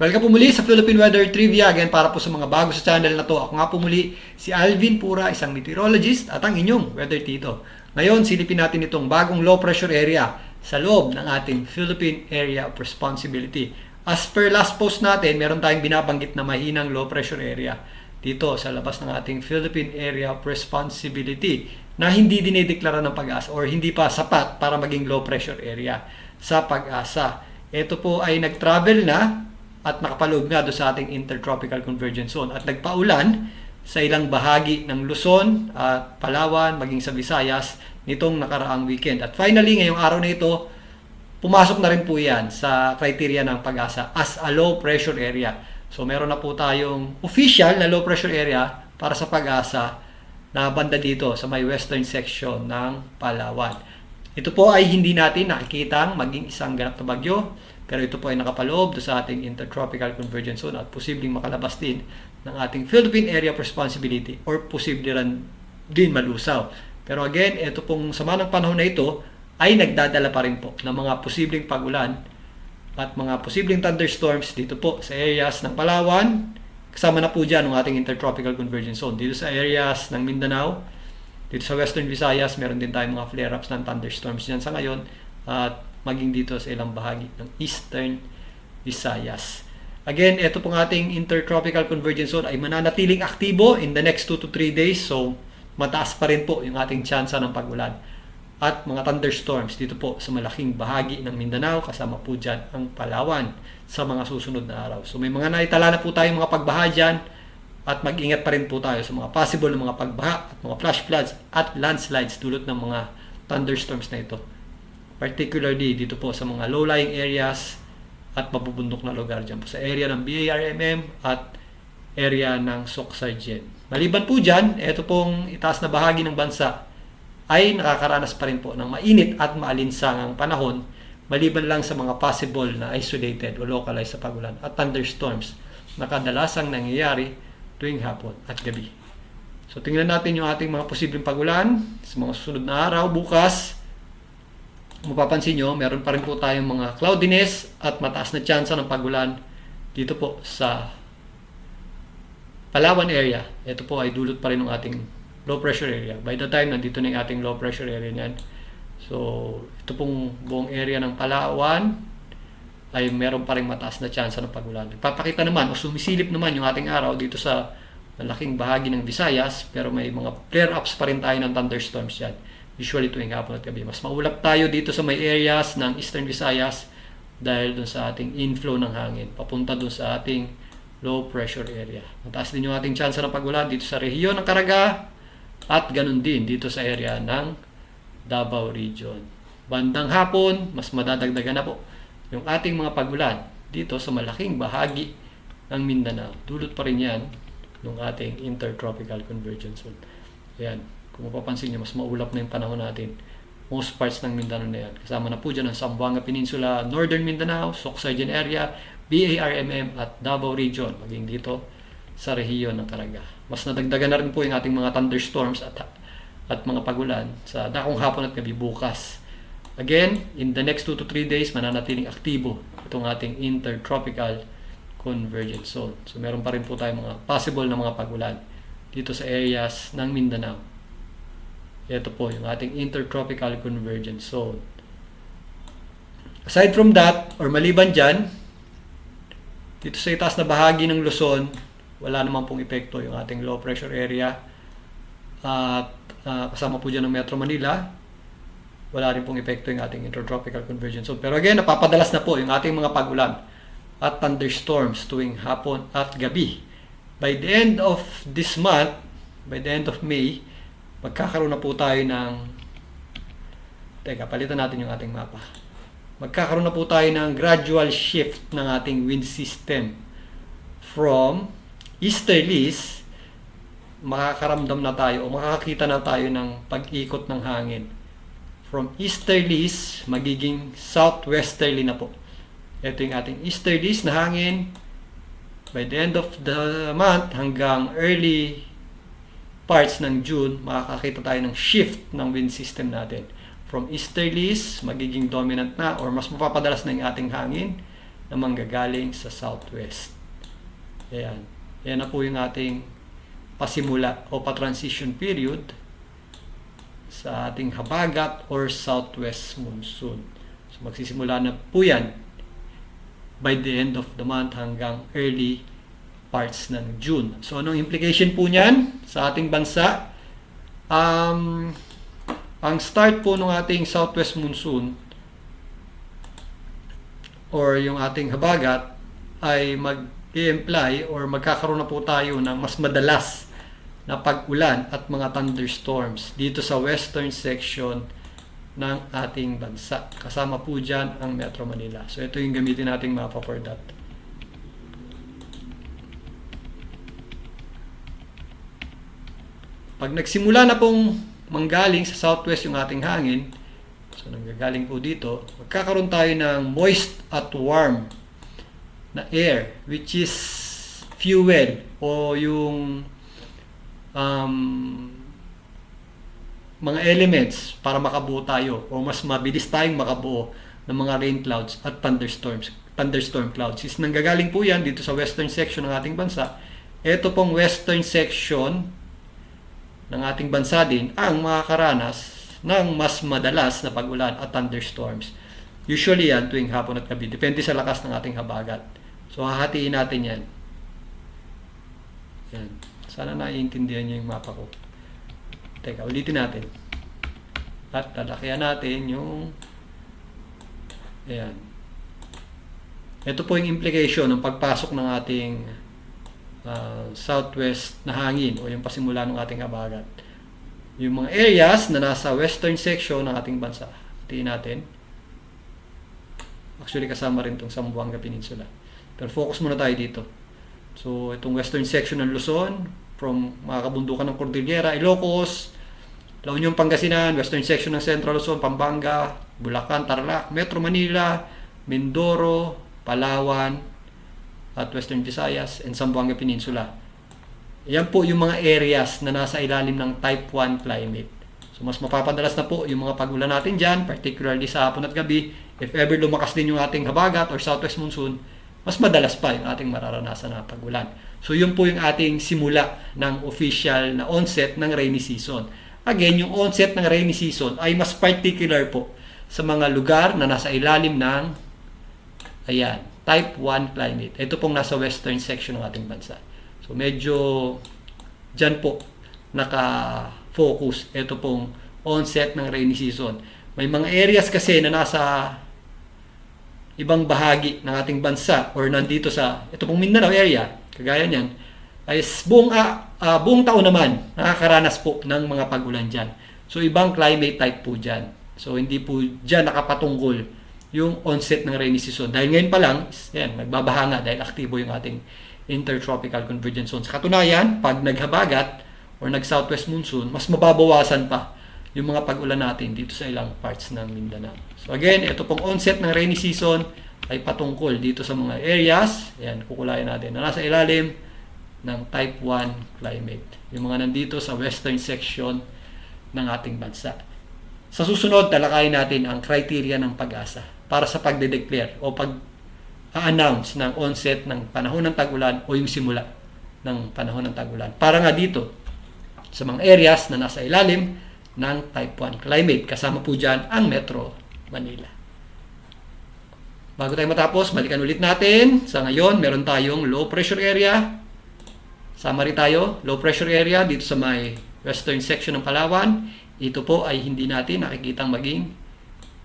Welcome po muli sa Philippine Weather Trivia. Again, para po sa mga bago sa channel na to, ako nga po muli si Alvin Pura, isang meteorologist at ang inyong weather tito. Ngayon, silipin natin itong bagong low pressure area sa loob ng ating Philippine Area of Responsibility. As per last post natin, meron tayong binabanggit na mahinang low pressure area dito sa labas ng ating Philippine Area of Responsibility na hindi dinideklara ng pag-asa or hindi pa sapat para maging low pressure area sa pag-asa. Ito po ay nag-travel na at nakapaloob nga doon sa ating Intertropical Convergence Zone at nagpaulan sa ilang bahagi ng Luzon at Palawan, maging sa Visayas nitong nakaraang weekend. At finally, ngayong araw na ito, pumasok na rin po yan sa criteria ng pag-asa as a low pressure area. So meron na po tayong official na low pressure area para sa pag-asa na banda dito sa may western section ng Palawan. Ito po ay hindi natin nakikitang maging isang ganap na bagyo, pero ito po ay nakapaloob sa ating Intertropical Convergence Zone at posibleng makalabas din ng ating Philippine Area of Responsibility or posible rin din malusaw. Pero again, ito pong sama ng panahon na ito ay nagdadala pa rin po ng mga posibleng pagulan at mga posibleng thunderstorms dito po sa areas ng Palawan, kasama na po dyan ang ating Intertropical Convergence Zone. Dito sa areas ng Mindanao, dito sa Western Visayas, meron din tayong mga flare-ups ng thunderstorms dyan sa ngayon at maging dito sa ilang bahagi ng Eastern Visayas. Again, ito pong ating Intertropical Convergence Zone ay mananatiling aktibo in the next 2 to 3 days. So, mataas pa rin po yung ating tsansa ng pagulan at mga thunderstorms dito po sa malaking bahagi ng Mindanao kasama po dyan ang Palawan sa mga susunod na araw. So may mga naitala na po tayong mga pagbaha dyan at mag-ingat pa rin po tayo sa mga possible na mga pagbaha at mga flash floods at landslides dulot ng mga thunderstorms na ito. Particularly dito po sa mga low-lying areas at mabubundok na lugar dyan po sa area ng BARMM at area ng Soksargen. Maliban po dyan, ito pong itaas na bahagi ng bansa ay nakakaranas pa rin po ng mainit at maalinsangang panahon maliban lang sa mga possible na isolated o localized sa pagulan at thunderstorms na kadalasang nangyayari tuwing hapon at gabi. So tingnan natin yung ating mga posibleng pagulan sa mga susunod na araw. Bukas, mapapansin nyo, meron pa rin po tayong mga cloudiness at mataas na tsansa ng pagulan dito po sa Palawan area. Ito po ay dulot pa rin ng ating low pressure area. By the time nandito na yung ating low pressure area niyan. So, ito pong buong area ng Palawan ay meron pa rin mataas na tsansa ng pagulan. Papakita naman o sumisilip naman yung ating araw dito sa malaking bahagi ng Visayas pero may mga flare-ups pa rin tayo ng thunderstorms yan. Usually tuwing hapon at gabi. Mas maulap tayo dito sa may areas ng Eastern Visayas dahil dun sa ating inflow ng hangin papunta dun sa ating low pressure area. Mataas din yung ating tsansa ng pagulan dito sa rehiyon ng Caraga, at ganun din dito sa area ng Davao Region. Bandang hapon, mas madadagdagan na po yung ating mga pagulan dito sa malaking bahagi ng Mindanao. Dulot pa rin yan ng ating Intertropical Convergence Zone. Ayan, kung mapapansin nyo, mas maulap na yung panahon natin. Most parts ng Mindanao na yan. Kasama na po dyan ang Zamboanga Peninsula, Northern Mindanao, Soxargen area, BARMM at Davao Region. Maging dito sa rehiyon ng Caraga. Mas nadagdagan na rin po yung ating mga thunderstorms at at mga pagulan sa dakong hapon at gabi bukas. Again, in the next 2 to 3 days, mananatiling aktibo itong ating intertropical convergence zone. So meron pa rin po tayong mga possible na mga pagulan dito sa areas ng Mindanao. Ito po yung ating intertropical convergence zone. Aside from that, or maliban dyan, dito sa itaas na bahagi ng Luzon, wala naman pong epekto yung ating low pressure area. At uh, kasama po dyan ng Metro Manila, wala rin pong epekto yung ating intertropical convergence zone. Pero again, napapadalas na po yung ating mga pagulan at thunderstorms tuwing hapon at gabi. By the end of this month, by the end of May, magkakaroon na po tayo ng Teka, palitan natin yung ating mapa. Magkakaroon na po tayo ng gradual shift ng ating wind system from easterlies, makakaramdam na tayo o makakakita na tayo ng pag-ikot ng hangin. From easterlies, magiging southwesterly na po. Ito yung ating easterlies na hangin. By the end of the month hanggang early parts ng June, makakakita tayo ng shift ng wind system natin. From easterlies, magiging dominant na or mas mapapadalas na yung ating hangin. na manggagaling sa southwest. Ayan. Ayan na po yung ating pasimula o pa-transition period sa ating habagat or southwest monsoon. So magsisimula na po yan by the end of the month hanggang early parts ng June. So anong implication po niyan sa ating bansa? Um, ang start po ng ating southwest monsoon or yung ating habagat ay mag-imply or magkakaroon na po tayo ng mas madalas na pag-ulan at mga thunderstorms dito sa western section ng ating bansa. Kasama po dyan ang Metro Manila. So ito yung gamitin nating mapa for that. Pag nagsimula na pong manggaling sa southwest yung ating hangin, so nanggagaling po dito, magkakaroon tayo ng moist at warm na air which is fuel o yung um, mga elements para makabuo tayo o mas mabilis tayong makabuo ng mga rain clouds at thunderstorms thunderstorm clouds. Is nanggagaling po yan dito sa western section ng ating bansa. Ito pong western section ng ating bansa din ang makakaranas ng mas madalas na pag-ulan at thunderstorms usually yan tuwing hapon at gabi depende sa lakas ng ating habagat so hahatiin natin yan yan sana naiintindihan niyo yung mapa ko. Teka, ulitin natin. At lalakihan natin yung Ayan. Ito po yung implication ng pagpasok ng ating uh, southwest na hangin o yung pasimula ng ating habagat. Yung mga areas na nasa western section ng ating bansa. Tiin natin. Actually, kasama rin itong Sambuanga Peninsula. Pero focus muna tayo dito. So, itong western section ng Luzon, from mga kabundukan ng Cordillera, Ilocos, La Union, Pangasinan, western section ng Central Luzon, Pampanga, Bulacan, Tarlac, Metro Manila, Mindoro, Palawan, at Western Visayas, and Zamboanga Peninsula. Yan po yung mga areas na nasa ilalim ng Type 1 climate. So, mas mapapadalas na po yung mga pag-ulan natin dyan, particularly sa hapon at gabi. If ever lumakas din yung ating habagat or southwest monsoon, mas madalas pa yung ating mararanasan na pag-ulan. So yun po yung ating simula ng official na onset ng rainy season. Again, yung onset ng rainy season ay mas particular po sa mga lugar na nasa ilalim ng ayan, type 1 climate. Ito pong nasa western section ng ating bansa. So medyo dyan po naka-focus ito pong onset ng rainy season. May mga areas kasi na nasa ibang bahagi ng ating bansa or nandito sa ito pong Mindanao area, kagaya niyan, ay buong, uh, uh, buong taon naman nakakaranas po ng mga pag-ulan dyan. So ibang climate type po dyan. So hindi po dyan nakapatungkol yung onset ng rainy season. Dahil ngayon pa lang, yan, nagbabaha nga dahil aktibo yung ating intertropical convergence zone. Sa katunayan, pag naghabagat or nag-southwest monsoon, mas mababawasan pa yung mga pag-ulan natin dito sa ilang parts ng Mindanao. So again, ito pong onset ng rainy season ay patungkol dito sa mga areas, ayan, kukulayan natin, na nasa ilalim ng type 1 climate. Yung mga nandito sa western section ng ating bansa. Sa susunod, talakayin natin ang criteria ng pag-asa para sa pagde-declare o pag-announce ng onset ng panahon ng tag-ulan o yung simula ng panahon ng tag-ulan. Para nga dito, sa mga areas na nasa ilalim ng type 1 climate. Kasama po dyan ang Metro Manila. Bago tayo matapos, balikan ulit natin. Sa ngayon, meron tayong low pressure area. Summary tayo, low pressure area dito sa may western section ng Palawan. Ito po ay hindi natin nakikitang maging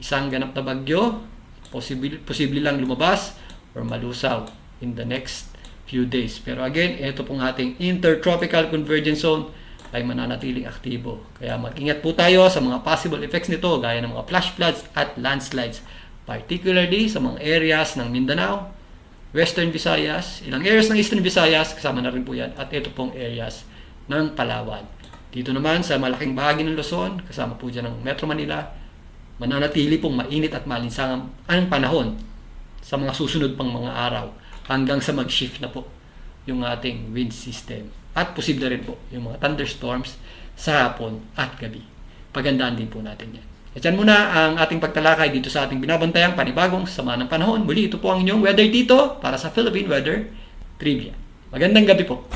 isang ganap na bagyo. Posible, posible lang lumabas or malusaw in the next few days. Pero again, ito pong ating intertropical convergence zone ay mananatiling aktibo. Kaya mag-ingat po tayo sa mga possible effects nito gaya ng mga flash floods at landslides, particularly sa mga areas ng Mindanao, Western Visayas, ilang areas ng Eastern Visayas, kasama na rin po yan, at ito pong areas ng Palawan. Dito naman sa malaking bahagi ng Luzon, kasama po dyan ng Metro Manila, mananatili pong mainit at malinsangang ang panahon sa mga susunod pang mga araw hanggang sa mag-shift na po yung ating wind system. At posible rin po yung mga thunderstorms sa hapon at gabi. Pagandaan din po natin yan. At yan muna ang ating pagtalakay dito sa ating binabantayang panibagong sama ng panahon. Muli, ito po ang inyong Weather Tito para sa Philippine Weather Trivia. Magandang gabi po.